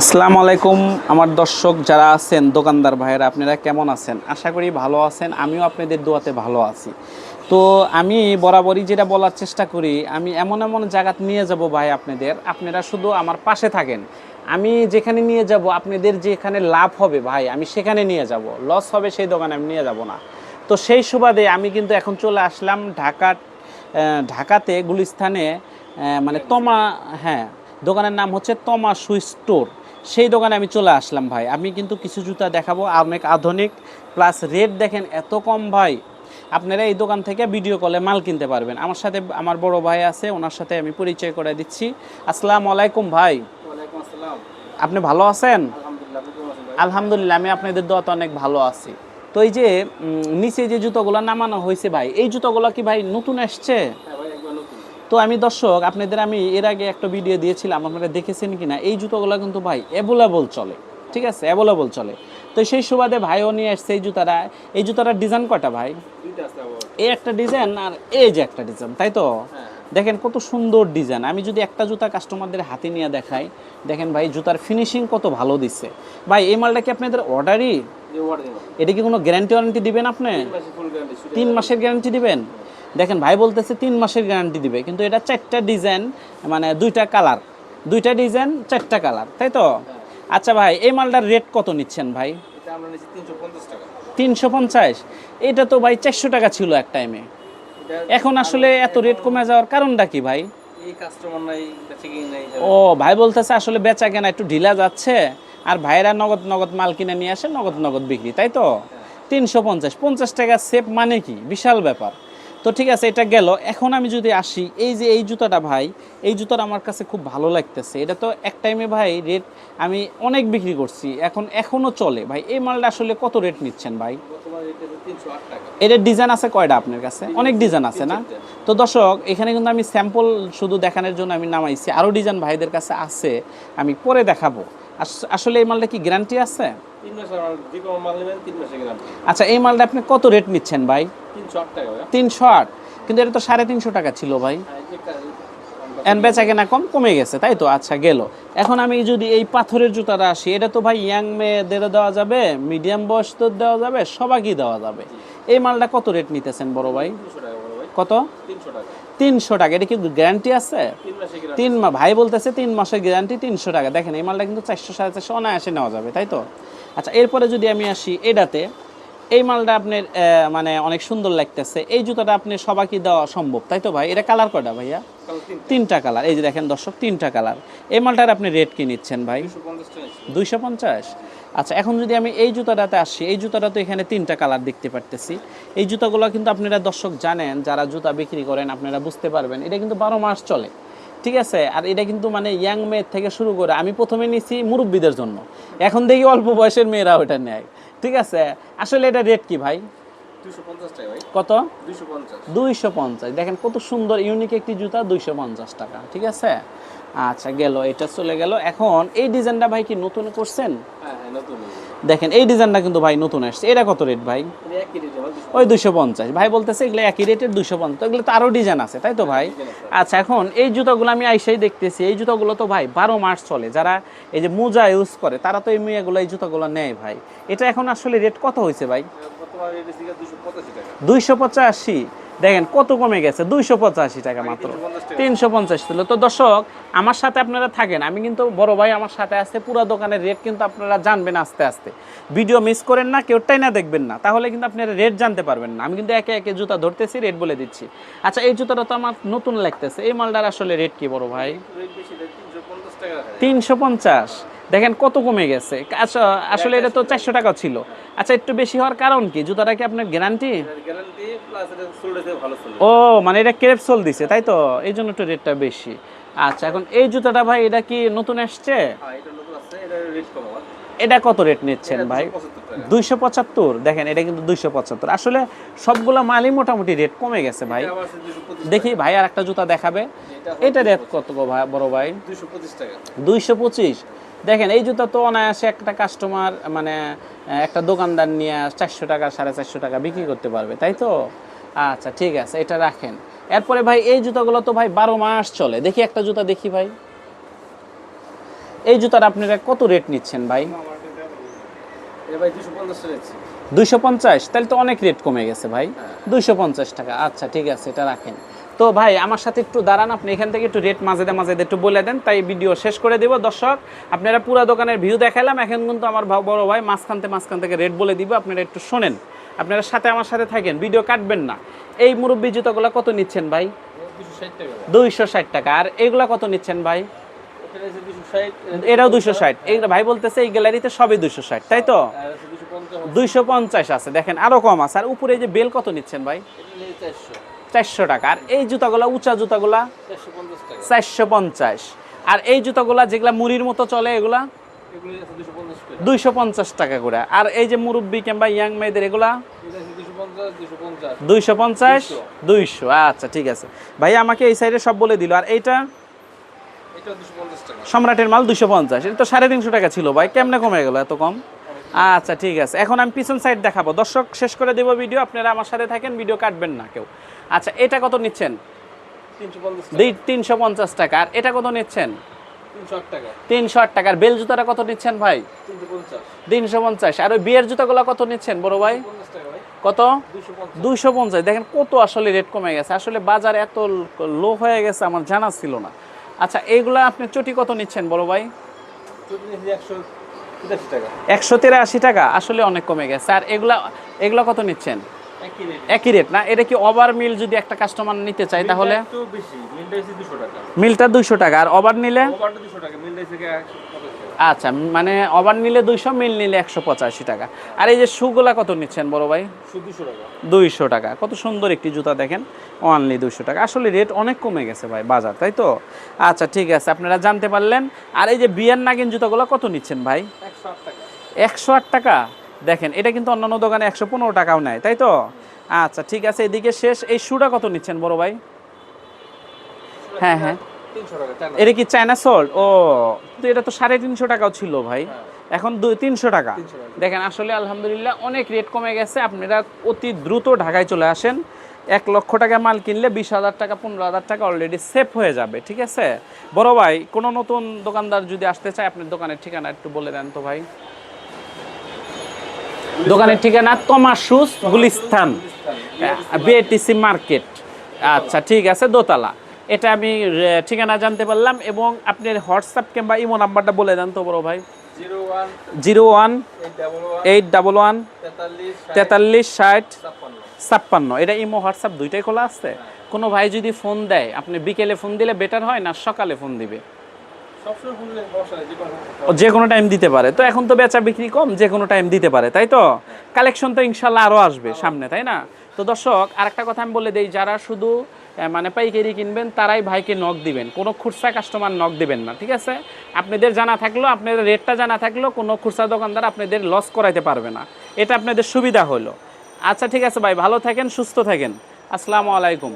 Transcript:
আসসালামু আলাইকুম, আমার দর্শক যারা আছেন, দোকানদার ভাইয়েরা, আপনারা কেমন আছেন? আশা করি ভালো আছেন, আমিও আপনাদের দোয়াতে ভালো আছি। তো আমি বরাবরই যেটা বলার চেষ্টা করি, আমি এমন এমন জায়গাত নিয়ে যাব ভাই আপনাদের, আপনারা শুধু আমার পাশে থাকেন। আমি যেখানে নিয়ে যাব, আপনাদের যেখানে লাভ হবে ভাই, আমি সেখানে নিয়ে যাব। লস হবে সেই দোকানে আমি নিয়ে যাব না। তো সেই সুবাদে আমি কিন্তু এখন চলে আসলাম ঢাকা ঢাকাতে গুলিস্থানে মানে তমা হ্যাঁ দোকানের নাম হচ্ছে তমা শু স্টোর। সেই দোকানে আমি চলে আসলাম ভাই। আমি কিন্তু কিছু জুতা দেখাবো অনেক আধুনিক প্লাস রেট দেখেন এত কম ভাই। আপনারা এই দোকান থেকে ভিডিও কলে মাল কিনতে পারবেন। আমার সাথে আমার বড় ভাই আছে ওনার সাথে আমি পরিচয় করে দিচ্ছি। আসসালামু আলাইকুম ভাই। আপনি ভালো আছেন? আলহামদুলিল্লাহ আমি আপনাদের দোয়াতে অনেক ভালো আছি। তো এই যে নিচে যে জুতোগুলো নামানো হয়েছে ভাই এই জুতোগুলো কি ভাই নতুন আসছে হ্যাঁ ভাই একবার নতুন তো আমি দর্শক আপনাদের আমি এর আগে একটা ভিডিও দিয়েছিলাম আপনারা দেখেছেন কিনা? এই জুতোগুলো কিন্তু ভাই অ্যাভেলেবল চলে ঠিক আছে? অ্যাভেলেবল চলে। তো সেই সুবাদে ভাইও নিয়ে আসছে এই জুতাটা। এই জুতাটার ডিজাইন কটা ভাই? এই একটা ডিজাইন আর এই যে একটা ডিজাইন তাই তো? হ্যাঁ। দেখেন কত সুন্দর ডিজাইন আমি যদি একটা জুতা কাস্টমারদের হাতে নিয়ে দেখাই দেখেন ভাই জুতার ফিনিশিং কত ভালো দিচ্ছে। ভাই এই মালটা কি আপনাদের অর্ডারই এটা কি কোনো গ্যারান্টি ওয়ারেন্টি দিবেন আপনি? তিন মাসের গ্যারান্টি দিবেন? দেখেন ভাই বলতেছে তিন মাসের গ্যারান্টি দিবে কিন্তু এটা চারটা ডিজাইন মানে দুইটা কালার দুইটা ডিজাইন চারটা কালার তাই তো? আচ্ছা ভাই এই মালটার রেট কত নিচ্ছেন ভাই? তিনশো পঞ্চাশ এটা তো ভাই চারশো টাকা ছিল এক টাইমে এখন আসলে এত রেট কমে যাওয়ার কারণটা কি ভাই? ও ভাই বলতেছে আসলে বেচা কেনা একটু ঢিলা যাচ্ছে আর ভাইরা নগদ নগদ মাল কিনে নিয়ে আসে নগদ নগদ বিক্রি তাই তো? তিনশো পঞ্চাশ পঞ্চাশ টাকা সেভ মানে কি? বিশাল ব্যাপার। তো ঠিক আছে এটা গেল। এখন আমি যদি আসি এই যে এই জুতাটা ভাই এই জুতাটা আমার কাছে খুব ভালো লাগতেছে। এটা তো এক টাইমে ভাই রেট আমি অনেক বিক্রি করছি। এখন এখনও চলে। ভাই এই মালটা আসলে কত রেট নিচ্ছেন ভাই? এটার ডিজাইন আছে কয়টা আপনার কাছে? অনেক ডিজাইন আছে না? তো দর্শক এখানে কিন্তু আমি স্যাম্পল শুধু দেখানোর জন্য আমি নামাইছি। আরও ডিজাইন ভাইদের কাছে আছে আমি পরে দেখাবো। আসলে এই মালটা কি গ্যারান্টি আছে? আচ্ছা এই মালটা আপনি কত রেট নিচ্ছেন ভাই? তিনশো আট কিন্তু এটা তো সাড়ে তিনশো টাকা ছিল ভাই। এন বেচা কেনা কম কমে গেছে তাই তো? আচ্ছা গেল। এখন আমি যদি এই পাথরের জুতাটা আসি এটা তো ভাই ইয়াং মেয়েদেরও দেওয়া যাবে মিডিয়াম বয়সদের দেওয়া যাবে সবাইকেই দেওয়া যাবে। এই মালটা কত রেট নিতেছেন বড় ভাই? কত? তিনশো টাকা। এটা কি গ্যারান্টি আছে? তিন মাসে ভাই বলতেছে তিন মাসের গ্যারান্টি তিনশো টাকা। দেখেন এই মালটা কিন্তু চারশো সাড়ে চারশো অনায়াসে নেওয়া যাবে তাই তো? আচ্ছা এরপরে যদি আমি আসি এটাতে এই মালটা আপনার মানে অনেক সুন্দর লাগতেছে। এই জুতাটা আপনি সবাইকে দেওয়া সম্ভব তাই তো ভাই? এটা কালার কয়টা ভাইয়া? তিনটা। কালার এই যে দেখেন দর্শক তিনটা কালার এই মালটার আপনি রেট কি নিচ্ছেন ভাই। দুইশো পঞ্চাশ? আচ্ছা এখন যদি আমি এই জুতাটাতে আসি, এই জুতাটা তো এখানে তিনটা কালার দেখতে পারতেছি। এই জুতাগুলো কিন্তু আপনারা দর্শক জানেন, যারা জুতা বিক্রি করেন, আপনারা বুঝতে পারবেন। এটা কিন্তু বারো মাস চলে, ঠিক আছে? আর এটা কিন্তু মানে ইয়াং মেয়ের থেকে শুরু করে, আমি প্রথমে নিছি মুরব্বীদের জন্য। এখন দেখি অল্প বয়সের মেয়েরা ওটা নেয়, ঠিক আছে? আসলে এটা রেট কি ভাই? কত? দুইশো পঞ্চাশ। দেখেন কত সুন্দর ইউনিক একটি জুতা দুইশো পঞ্চাশ টাকা ঠিক আছে? আচ্ছা গেল এটা চলে গেল। এখন এই ডিজাইনটা ভাই কি নতুন করছেন? হ্যাঁ হ্যাঁ দেখেন এই ডিজাইনটা কিন্তু ভাই নতুন আসছে। এটা কত রেট ভাই? ওই দুশো পঞ্চাশ। ভাই বলতেছে এগুলো একই রেটের দুশো পঞ্চাশ। এগুলো তো আরও ডিজাইন আছে তাই তো ভাই? আচ্ছা এখন এই জুতাগুলো আমি আইসাই দেখতেছি। এই জুতাগুলো তো ভাই বারো মাস চলে। যারা এই যে মোজা ইউজ করে তারা তো এই মেয়েগুলো এই জুতাগুলো নেয় ভাই। এটা এখন আসলে রেট কত হয়েছে ভাই? দুইশো পঁচাশি। দেখেন কত কমে গেছে? দুইশো পঁচাশি টাকা মাত্র। তিনশো পঞ্চাশ ছিল। তো দর্শক আমার সাথে আপনারা থাকেন আমি কিন্তু বড় ভাই আমার সাথে আছে পুরো দোকানের রেট কিন্তু আপনারা জানবেন আস্তে আস্তে। ভিডিও মিস করেন না কেউটাই না দেখবেন না তাহলে কিন্তু আপনারা রেট জানতে পারবেন না। আমি কিন্তু একে একে জুতা ধরতেছি রেট বলে দিচ্ছি। আচ্ছা এই জুতাটা তো আমার নতুন লাগতেছে এই মালটার আসলে রেট কি বড় ভাই? তিনশো পঞ্চাশ। দেখেন কত কমে গেছে। আচ্ছা আসলে এটা তো চারশো টাকা ছিল। আচ্ছা একটু বেশি হওয়ার কারণ কি? জুতাটা কি আপনার গ্যারান্টি ও মানে এটা ক্রেপ সোল দিছে তাই তো? এই জন্য একটু রেটটা বেশি। আচ্ছা এখন এই জুতাটা ভাই এটা কি নতুন আসছে? হ্যাঁ এটা কত রেট নিচ্ছেন ভাই? দুইশো পঁচাত্তর দেখেন এটা কিন্তু দুইশো পঁচাত্তর। আসলে সবগুলো মালই মোটামুটি রেট কমে গেছে ভাই। এটা আবার আছে 225 দেখি ভাই আর একটা জুতা দেখাবে। এটা রেট কত ভাই বড় ভাই? দুইশো পঁচিশ দেখেন এই জুতা তো অনায়াসে একটা কাস্টমার মানে একটা দোকানদার নিয়ে চারশো টাকা সাড়ে চারশো টাকা বিক্রি করতে পারবে তাই তো? আচ্ছা ঠিক আছে এটা রাখেন। এরপরে ভাই এই জুতাগুলো তো ভাই বারো মাস চলে। দেখি একটা জুতা দেখি ভাই। এই জুতার আপনারা কত রেট নিচ্ছেন ভাই? দুইশো পঞ্চাশ তাহলে তো অনেক রেট কমে গেছে ভাই। দুইশো পঞ্চাশ টাকা। আচ্ছা ঠিক আছে এটা রাখেন। তো ভাই আমার সাথে একটু দাঁড়ান আপনি এখান থেকে একটু রেট মাঝে মাঝে একটু বলে দেন তাই ভিডিও শেষ করে দেব। দর্শক আপনারা পুরো দোকানের ভিউ দেখালাম এখন কিন্তু আমার বড় ভাই মাঝখানতে মাঝখান থেকে রেট বলে দিব আপনারা একটু শোনেন। আপনারা সাথে আমার সাথে থাকেন, ভিডিও কাটবেন না। এই মুরব্বি জুতোগুলো কত নিচ্ছেন ভাই? দুইশো ষাট টাকা। আর এগুলা কত নিচ্ছেন ভাই? এটাও দুইশো ষাট। ভাই বলতেছে, এই গ্যালারিতে সবই দুইশো ষাট, তাই তো? দুইশো পঞ্চাশ আছে, দেখেন, আরও কম আছে। আর উপরে যে বেল কত নিচ্ছেন ভাই? চারশো টাকা। আর এই জুতাগুলা, উঁচা জুতাগুলা? চারশো পঞ্চাশ। আর এই জুতাগুলা যেগুলা মুড়ির মতো চলে, এগুলা? দুইশো পঞ্চাশ টাকা করে। আর এই যে মুরব্বি কিংবা ইয়াং মেয়েদের এগুলা? দুইশো পঞ্চাশ? দুইশো। আচ্ছা ঠিক আছে। ভাই আমাকে এই সাইডে সব বলে দিল। আর এইটা? সম্রাটের মাল দুশো পঞ্চাশ। এটা তো সাড়ে তিনশো টাকা ছিল ভাই। কেমনে কমে গেল এত কম? আচ্ছা ঠিক আছে। এখন আমি পিছন সাইড দেখাবো। দর্শক শেষ করে দেবো ভিডিও। আপনারা আমার সাথে থাকেন। ভিডিও কাটবেন না কেউ। আচ্ছা এটা কত নিচ্ছেন? তিনশো পঞ্চাশ টাকা। আর এটা কত নিচ্ছেন? তিনশো আট টাকা। টাকার। বেল জুতাটা কত নিচ্ছেন ভাই? তিনশো পঞ্চাশ। আর ওই বিয়ের জুতাগুলো কত নিচ্ছেন বড় ভাই? কত? দুইশো পঞ্চাশ। দেখেন কত আসলে রেট কমে গেছে। আসলে বাজার এত লো হয়ে গেছে আমার জানা ছিল না। আচ্ছা এইগুলা আপনি চটি কত নিচ্ছেন বড় ভাই? একশো তিরাশি টাকা। আসলে অনেক কমে গেছে। আর এগুলা এগুলা কত নিচ্ছেন? একই রেট না? এটা কি ওভার মিল যদি একটা কাস্টমার নিতে চায় তাহলে? মিলটা দুশো টাকা। দুইশো টাকা আর ওভার নিলে? আচ্ছা মানে ওভার নিলে দুইশো মিল নিলে একশো পঁচাশি টাকা। আর এই যে শুগুলা কত নিচ্ছেন বড় ভাই? দুইশো টাকা। কত সুন্দর একটি জুতা দেখেন অনলি দুইশো টাকা। আসলে রেট অনেক কমে গেছে ভাই বাজার তাই তো? আচ্ছা ঠিক আছে আপনারা জানতে পারলেন। আর এই যে বিয়ার নাগিন জুতাগুলো কত নিচ্ছেন ভাই? একশো আট টাকা। একশো আট টাকা? দেখেন এটা কিন্তু অন্যান্য দোকানে একশো পনেরো টাকাও নেয় তাই তো? আচ্ছা ঠিক আছে এদিকে শেষ এই শুটা কত নিচ্ছেন বড় ভাই? হ্যাঁ হ্যাঁ। এটা কি চায়না সোল্ড ও তো এটা তো সাড়ে তিনশো টাকাও ছিল ভাই। এখন দুই তিনশো টাকা। 300 টাকা। দেখেন আসলে আলহামদুলিল্লাহ অনেক রেট কমে গেছে। আপনারা অতি দ্রুত ঢাকায় চলে আসেন। এক লক্ষ টাকা মাল কিনলে বিশ হাজার টাকা পনেরো হাজার টাকা অলরেডি সেভ হয়ে যাবে ঠিক আছে? বড় ভাই কোনো নতুন দোকানদার যদি আসতে চায় আপনার দোকানের ঠিকানা একটু বলে দেন তো ভাই। দোকানের ঠিকানা তমা শুজ গুলিস্তান বিএটিসি মার্কেট। আচ্ছা ঠিক আছে, দোতলা। এটা আমি ঠিকানা জানতে পারলাম এবং আপনার হোয়াটসঅ্যাপ কিংবা ইমো নাম্বারটা বলে দেন তো বড় ভাই। Zero one eight double one তেতাল্লিশ ষাট ছাপ্পান্ন। এটা ইমো, হোয়াটসঅ্যাপ দুইটাই খোলা আছে। কোনো ভাই যদি ফোন দেয়, আপনি বিকেলে ফোন দিলে বেটার হয় না সকালে ফোন দিবে? যে কোনো টাইম দিতে পারে। তো এখন তো বেচা বিক্রি কম, যে কোনো টাইম দিতে পারে, তাই তো? কালেকশন তো ইনশাল্লাহ আরও আসবে সামনে, তাই না? তো দর্শক, আরেকটা কথা আমি বলে দিই, যারা শুধু মানে পাইকারি কিনবেন, তারাই ভাইকে নক দিবেন। কোনো খুচরা কাস্টমার নক দিবেন না, ঠিক আছে? আপনাদের জানা থাকল, আপনাদের রেটটা জানা থাকল, কোনো খুচরা দোকানদার আপনাদের লস করাইতে পারবে না। এটা আপনাদের সুবিধা হলো। আচ্ছা ঠিক আছে ভাই, ভালো থাকেন, সুস্থ থাকেন। আসসালামু আলাইকুম।